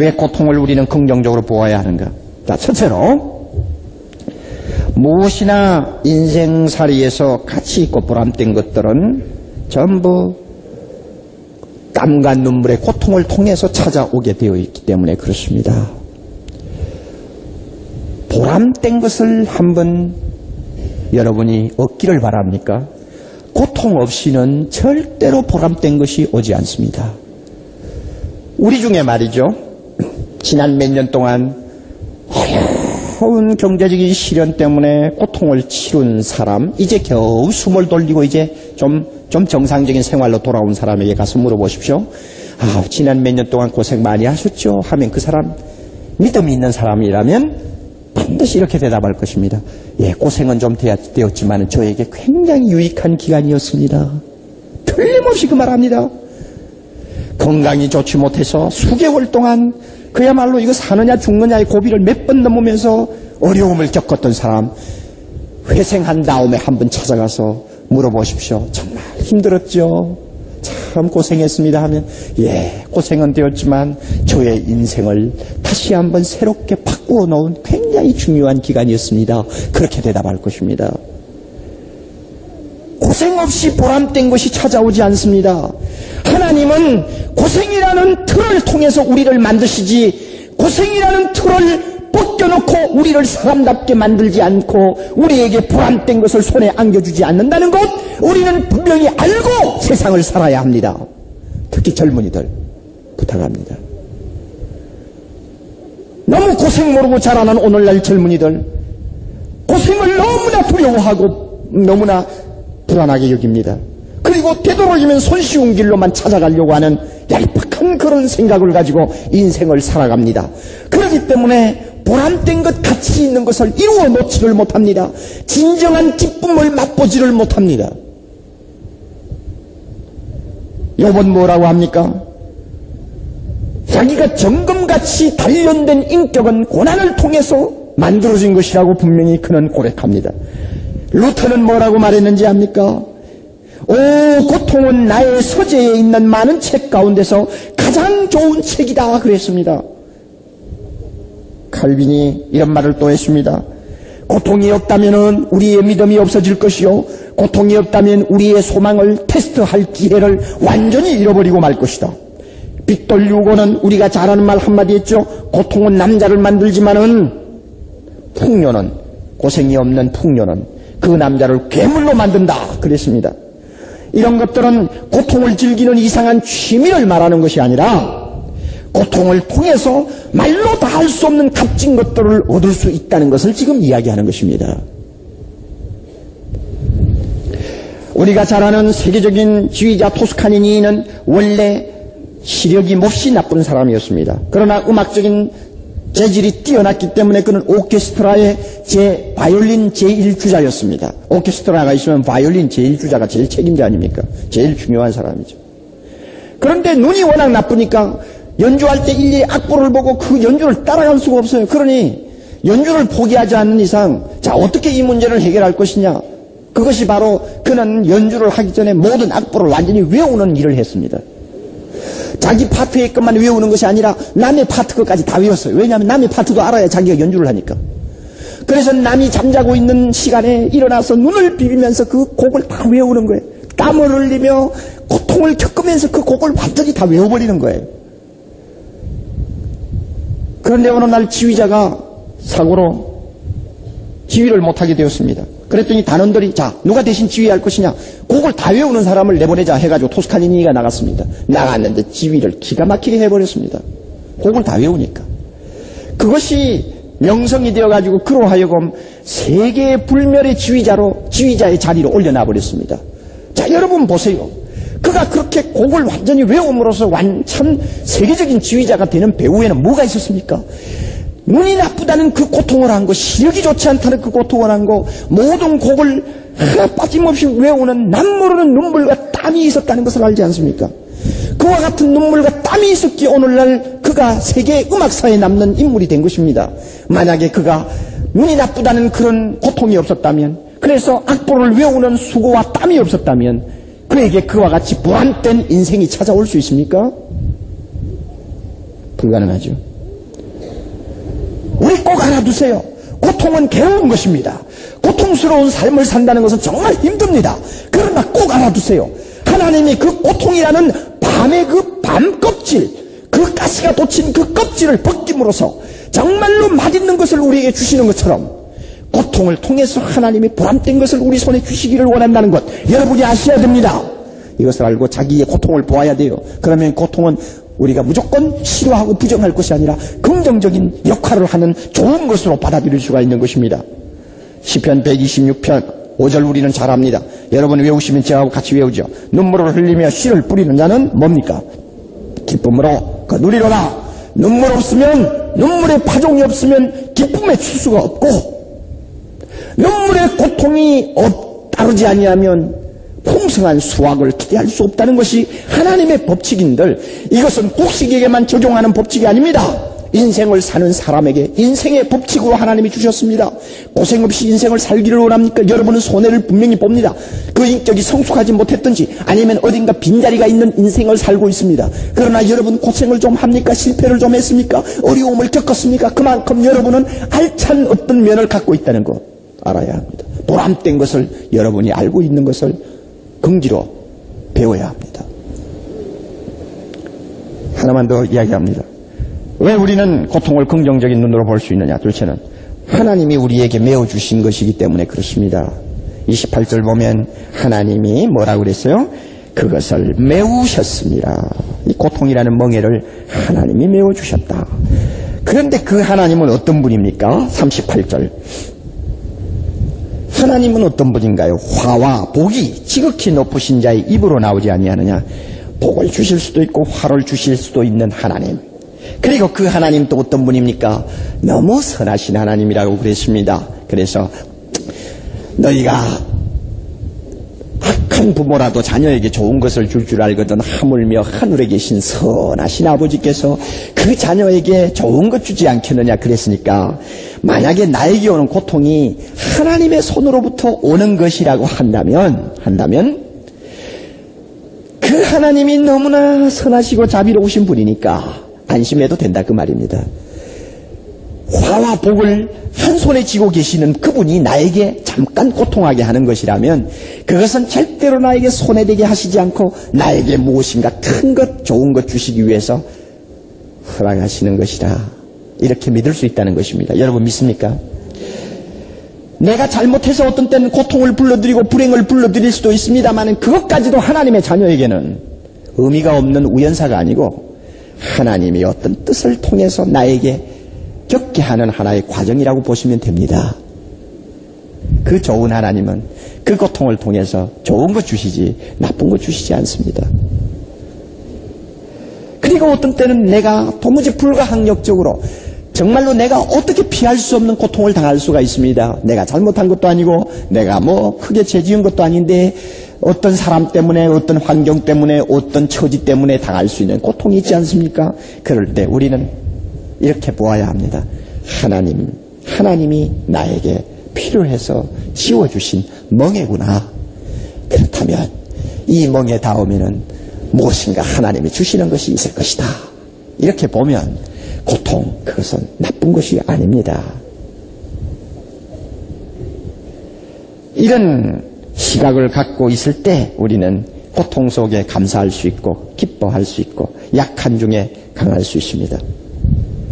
왜 고통을 우리는 긍정적으로 보아야 하는가? 자, 첫째로 무엇이나 인생살이에서 가치 있고 보람된 것들은 전부 땀과 눈물의 고통을 통해서 찾아오게 되어 있기 때문에 그렇습니다. 보람된 것을 한번 여러분이 얻기를 바랍니까? 고통 없이는 절대로 보람된 것이 오지 않습니다. 우리 중에 말이죠. 지난 몇 년 동안 어려운 경제적인 시련 때문에 고통을 치룬 사람, 이제 겨우 숨을 돌리고 이제 좀, 좀 정상적인 생활로 돌아온 사람에게 가서 물어보십시오. 아, 지난 몇 년 동안 고생 많이 하셨죠? 하면 그 사람, 믿음이 있는 사람이라면 반드시 이렇게 대답할 것입니다. 예, 고생은 좀 되었지만 저에게 굉장히 유익한 기간이었습니다. 틀림없이 그 말합니다. 건강이 좋지 못해서 수개월 동안 그야말로 이거 사느냐 죽느냐의 고비를 몇 번 넘으면서 어려움을 겪었던 사람 회생한 다음에 한번 찾아가서 물어보십시오. 정말 힘들었죠? 참 고생했습니다 하면 예 고생은 되었지만 저의 인생을 다시 한번 새롭게 바꾸어 놓은 굉장히 중요한 기간이었습니다. 그렇게 대답할 것입니다. 고생 없이 보람된 것이 찾아오지 않습니다. 하나님은 고생이라는 틀을 통해서 우리를 만드시지 고생이라는 틀을 벗겨놓고 우리를 사람답게 만들지 않고 우리에게 보람된 것을 손에 안겨주지 않는다는 것 우리는 분명히 알고 세상을 살아야 합니다. 특히 젊은이들 부탁합니다. 너무 고생 모르고 자라는 오늘날 젊은이들 고생을 너무나 두려워하고 너무나 불안하게 여깁니다. 그리고 되도록이면 손쉬운 길로만 찾아가려고 하는 얄팍한 그런 생각을 가지고 인생을 살아갑니다. 그렇기 때문에 보람된 것, 가치 있는 것을 이루어 놓지를 못합니다. 진정한 기쁨을 맛보지를 못합니다. 요번 뭐라고 합니까? 자기가 정금같이 단련된 인격은 고난을 통해서 만들어진 것이라고 분명히 그는 고백합니다. 루터는 뭐라고 말했는지 압니까? 오, 고통은 나의 서재에 있는 많은 책 가운데서 가장 좋은 책이다. 그랬습니다. 칼빈이 이런 말을 또 했습니다. 고통이 없다면 우리의 믿음이 없어질 것이요. 고통이 없다면 우리의 소망을 테스트할 기회를 완전히 잃어버리고 말 것이다. 빅돌 유고는 우리가 잘 아는 말 한마디 했죠. 고통은 남자를 만들지만은 풍요는 고생이 없는 풍요는 그 남자를 괴물로 만든다. 그랬습니다. 이런 것들은 고통을 즐기는 이상한 취미를 말하는 것이 아니라 고통을 통해서 말로 다 할 수 없는 값진 것들을 얻을 수 있다는 것을 지금 이야기하는 것입니다. 우리가 잘 아는 세계적인 지휘자 토스카니니는 원래 시력이 몹시 나쁜 사람이었습니다. 그러나 음악적인 재질이 뛰어났기 때문에 그는 오케스트라의 제 바이올린 제1주자였습니다. 오케스트라가 있으면 바이올린 제1주자가 제일 책임자 아닙니까? 제일 중요한 사람이죠. 그런데 눈이 워낙 나쁘니까 연주할 때 일일이 악보를 보고 그 연주를 따라갈 수가 없어요. 그러니 연주를 포기하지 않는 이상 자 어떻게 이 문제를 해결할 것이냐 그것이 바로 그는 연주를 하기 전에 모든 악보를 완전히 외우는 일을 했습니다. 자기 파트의 것만 외우는 것이 아니라 남의 파트 것까지 다 외웠어요. 왜냐하면 남의 파트도 알아야 자기가 연주를 하니까. 그래서 남이 잠자고 있는 시간에 일어나서 눈을 비비면서 그 곡을 다 외우는 거예요. 땀을 흘리며 고통을 겪으면서 그 곡을 완전히 다 외워버리는 거예요. 그런데 어느 날 지휘자가 사고로 지휘를 못하게 되었습니다. 그랬더니 단원들이 자 누가 대신 지휘할 것이냐 곡을 다 외우는 사람을 내보내자 해가지고 토스카니니가 나갔습니다. 나갔는데 지휘를 기가 막히게 해버렸습니다. 곡을 다 외우니까 그것이 명성이 되어가지고 그로 하여금 세계 불멸의 지휘자로 지휘자의 자리로 올려놔 버렸습니다. 자 여러분 보세요. 그가 그렇게 곡을 완전히 외움으로써 완참 세계적인 지휘자가 되는 배우에는 뭐가 있었습니까? 눈이 나쁘다는 그 고통을 한 거, 시력이 좋지 않다는 그 고통을 한 거, 모든 곡을 빠짐없이 외우는 남모르는 눈물과 땀이 있었다는 것을 알지 않습니까? 그와 같은 눈물과 땀이 있었기에 오늘날 그가 세계 음악사에 남는 인물이 된 것입니다. 만약에 그가 눈이 나쁘다는 그런 고통이 없었다면, 그래서 악보를 외우는 수고와 땀이 없었다면, 그에게 그와 같이 보람된 인생이 찾아올 수 있습니까? 불가능하죠. 알아두세요. 고통은 괴로운 것입니다. 고통스러운 삶을 산다는 것은 정말 힘듭니다. 그러나 꼭 알아두세요. 하나님이 그 고통이라는 밤의 그 밤 껍질, 그 가시가 돋친 그 껍질을 벗김으로써 정말로 맛있는 것을 우리에게 주시는 것처럼 고통을 통해서 하나님이 보람된 것을 우리 손에 주시기를 원한다는 것 여러분이 아셔야 됩니다. 이것을 알고 자기의 고통을 보아야 돼요. 그러면 고통은 우리가 무조건 싫어하고 부정할 것이 아니라 긍정적인 역할을 하는 좋은 것으로 받아들일 수가 있는 것입니다. 시편 126편 5절 우리는 잘 압니다. 여러분 외우시면 저하고 같이 외우죠. 눈물을 흘리며 씨를 뿌리는 자는 뭡니까? 기쁨으로 그 누리로라. 눈물 없으면 눈물의 파종이 없으면 기쁨의 추수가 없고 눈물의 고통이 없, 따르지 아니하면 풍성한 수확을 기대할 수 없다는 것이 하나님의 법칙인들 이것은 곡식에게만 적용하는 법칙이 아닙니다. 인생을 사는 사람에게 인생의 법칙으로 하나님이 주셨습니다. 고생 없이 인생을 살기를 원합니까? 여러분은 손해를 분명히 봅니다. 그 인격이 성숙하지 못했든지 아니면 어딘가 빈자리가 있는 인생을 살고 있습니다. 그러나 여러분 고생을 좀 합니까? 실패를 좀 했습니까? 어려움을 겪었습니까? 그만큼 여러분은 알찬 어떤 면을 갖고 있다는 거 알아야 합니다. 보람된 것을 여러분이 알고 있는 것을 긍지로 배워야 합니다. 하나만 더 이야기합니다. 왜 우리는 고통을 긍정적인 눈으로 볼 수 있느냐? 둘째는 하나님이 우리에게 메어 주신 것이기 때문에 그렇습니다. 28절 보면 하나님이 뭐라고 그랬어요? 그것을 메우셨습니다. 이 고통이라는 멍에를 하나님이 메워 주셨다. 그런데 그 하나님은 어떤 분입니까? 38절. 하나님은 어떤 분인가요? 화와 복이 지극히 높으신 자의 입으로 나오지 아니하느냐? 복을 주실 수도 있고 화를 주실 수도 있는 하나님. 그리고 그 하나님 또 어떤 분입니까? 너무 선하신 하나님이라고 그랬습니다. 그래서 너희가 악한 부모라도 자녀에게 좋은 것을 줄줄 알거든 하물며 하늘에 계신 선하신 아버지께서 그 자녀에게 좋은 것 주지 않겠느냐 그랬으니까 만약에 나에게 오는 고통이 하나님의 손으로부터 오는 것이라고 한다면 한다면 그 하나님이 너무나 선하시고 자비로우신 분이니까 안심해도 된다 그 말입니다. 화와 복을 한 손에 쥐고 계시는 그분이 나에게 잠깐 고통하게 하는 것이라면 그것은 절대로 나에게 손해되게 하시지 않고 나에게 무엇인가 큰 것, 좋은 것 주시기 위해서 허락하시는 것이다. 이렇게 믿을 수 있다는 것입니다. 여러분 믿습니까? 내가 잘못해서 어떤 때는 고통을 불러들이고 불행을 불러들일 수도 있습니다만 그것까지도 하나님의 자녀에게는 의미가 없는 우연사가 아니고 하나님이 어떤 뜻을 통해서 나에게 겪게 하는 하나의 과정이라고 보시면 됩니다. 그 좋은 하나님은 그 고통을 통해서 좋은 것 주시지 나쁜 것 주시지 않습니다. 그리고 어떤 때는 내가 도무지 불가항력적으로 정말로 내가 어떻게 피할 수 없는 고통을 당할 수가 있습니다. 내가 잘못한 것도 아니고 내가 뭐 크게 죄지은 것도 아닌데 어떤 사람 때문에 어떤 환경 때문에 어떤 처지 때문에 당할 수 있는 고통이 있지 않습니까? 그럴 때 우리는 이렇게 보아야 합니다. 하나님, 하나님이 나에게 필요해서 지워주신 멍해구나. 그렇다면 이 멍에 닿으면은 무엇인가 하나님이 주시는 것이 있을 것이다. 이렇게 보면 고통, 그것은 나쁜 것이 아닙니다. 이런 시각을 갖고 있을 때 우리는 고통 속에 감사할 수 있고 기뻐할 수 있고 약한 중에 강할 수 있습니다.